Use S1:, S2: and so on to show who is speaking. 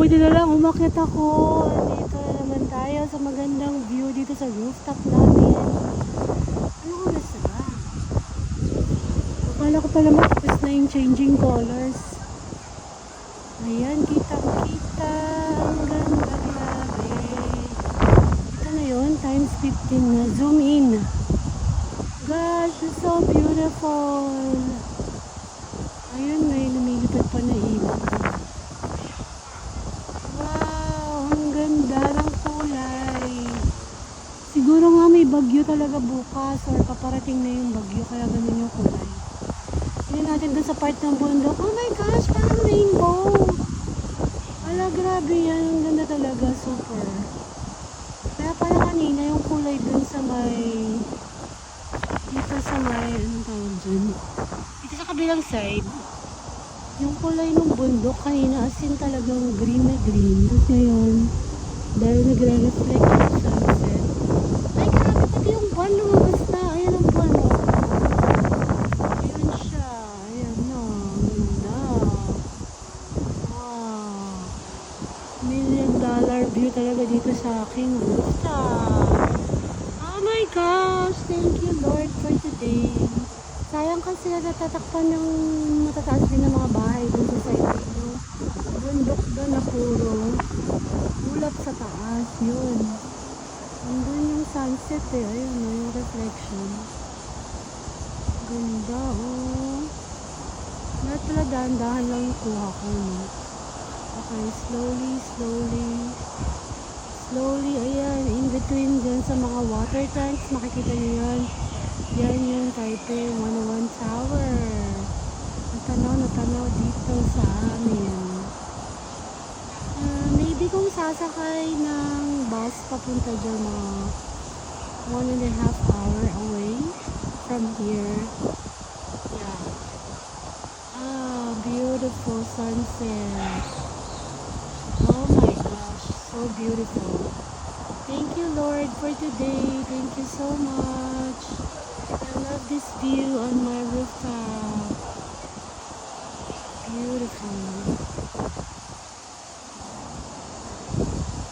S1: Buti na lang, umakyat ako. Dito na naman tayo sa magandang view dito sa rooftop namin. Ano oras na ba? Akala ko pa naman tapos na yung changing colors. Ayan, kitang-kita. Ang ganda, grabe. Ito na yun, times 15 na. Zoom in. Gosh, it's so beautiful. Ayun, may lumilipad pa na ibon. Wow, ang ganda ng kulay. Siguro nga may bagyo talaga bukas or paparating na yung bagyo kaya ganun yung kulay. Tingnan natin dun sa part ng bundok. Oh my gosh, parang rainbow. Ala, grabe yan. Ang ganda talaga. Super. Kaya pala kanina yung kulay dun sa may... Dito sa may... Anong tawag dun? Dito sa kabilang side. Yung kulay ng bundok kanina as in talagang green na green. Tapos ngayon, dahil nagre-reflect yung sunset. Ay, grabe pati yung buwan lumabas na. Ayan ang buwan. oh. Ayan siya. Ayan na. Ang Ganda. Wow. Million dollar view talaga dito sa aking rooftop. Oh my gosh! Thank you Lord for today. Sayang kasi natatakpan ng matataas din ng mga bahay dun sa side dito. Bundok doon na puro. Ulap sa taas. Yun. Andun yung sunset eh. Ayun yung reflection. Ganda oh. Lahat pala dahan-dahan lang yung kuha ko. No? Okay, slowly, slowly. Slowly, ayan, in between dyan sa mga water tanks, makikita niyo yan. Yan yung Taipei 101 Tower. Natanaw, natanaw dito sa amin. Ah, maybe kung sasakay ng bus papunta dyan mga one and a half hour away from here. Yeah. Ah, beautiful sunset. Oh my gosh, so beautiful. Thank you, Lord, for today. Thank you so much. I love this view on my rooftop. Beautiful.